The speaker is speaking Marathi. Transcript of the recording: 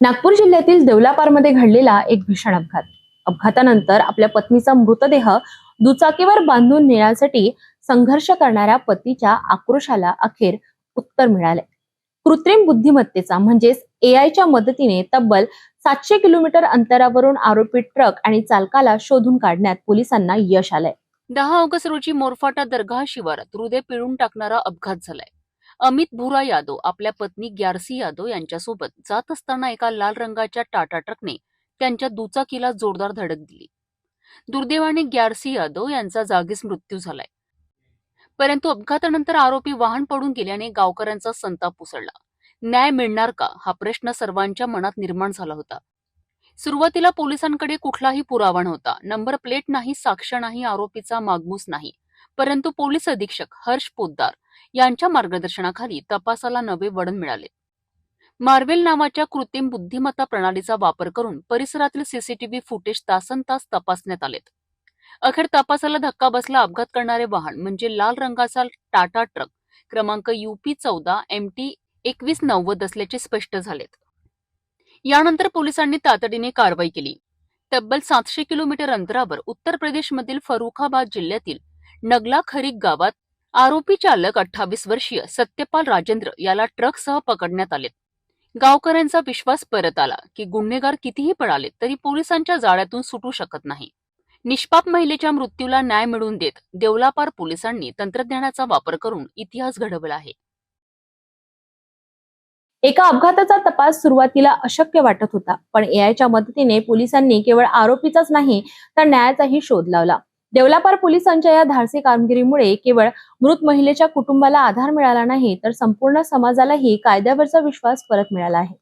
नागपूर जिल्ह्यातील देवलापारमध्ये घडलेला एक भीषण अपघात. अपघातानंतर आपल्या पत्नीचा मृतदेह दुचाकीवर बांधून नेण्यासाठी संघर्ष करणाऱ्या पतीच्या आक्रोशाला अखेर उत्तर मिळाले कृत्रिम बुद्धिमत्तेचा म्हणजेच एआयच्या मदतीने तब्बल सातशे किलोमीटर अंतरावरून आरोपी ट्रक आणि चालकाला शोधून काढण्यात पोलिसांना यश आलंय. दहा ऑगस्ट रोजी मोरफाटा दर्गा शिवारात हृदय पिळून टाकणारा अपघात झालाय. अमित भुरा यादव आपल्या पत्नी ग्यारसी यादव यांच्यासोबत जात असताना एका लाल रंगाच्या टाटा ट्रकने त्यांच्या दुचाकीला जोरदार धडक दिली. दुर्दैवाने ग्यारसी यादव यांचा जागीच मृत्यू झालाय. परंतु अपघातानंतर आरोपी वाहन पडून गेल्याने गावकऱ्यांचा संताप उसळला. न्याय मिळणार का? हा प्रश्न सर्वांच्या मनात निर्माण झाला होता. सुरुवातीला पोलिसांकडे कुठलाही पुरावा नव्हता. नंबर प्लेट नाही साक्ष नाही आरोपीचा मागमूस नाही. परंतु पोलीस अधीक्षक हर्ष पोद्दार यांच्या मार्गदर्शनाखाली तपासाला नवे वळण मिळाले. मार्वेल नावाच्या कृत्रिम बुद्धिमत्ता प्रणालीचा वापर करून परिसरातील सीसीटीव्ही फुटेज तासन तास तपासण्यात आलेत. अखेर तपासाला धक्का बसला अपघात करणारे वाहन म्हणजे लाल रंगाचा टाटा ट्रक क्रमांक युपी चौदा एम टी एकवीस नव्वद असल्याचे स्पष्ट झालेत. यानंतर पोलिसांनी तातडीने कारवाई केली. तब्बल सातशे किलोमीटर अंतरावर उत्तर प्रदेशमधील फरुखाबाद जिल्ह्यातील नगला खरीक गावात आरोपी चालक अठ्ठावीस वर्षीय सत्यपाल राजेंद्र याला ट्रकसह पकडण्यात आले. गावकऱ्यांचा विश्वास परत आला की गुन्हेगार कितीही पळाले तरी पोलिसांच्या जाळ्यातून सुटू शकत नाही. निष्पाप महिलेच्या मृत्यूला न्याय मिळवून देत देवलापार पोलिसांनी तंत्रज्ञानाचा वापर करून इतिहास घडवला आहे. एका अपघाताचा तपास सुरुवातीला अशक्य वाटत होता पण एआयच्या मदतीने पोलिसांनी केवळ आरोपीचाच नाही तर न्यायाचाही शोध लावला. देवलापार पोलिसांच्या या धाडसी कामगिरीमुळे केवळ मृत महिलेच्या कुटुंबाला आधार मिळाला नाही तर संपूर्ण समाजालाही कायद्यावरचा विश्वास परत मिळाला आहे.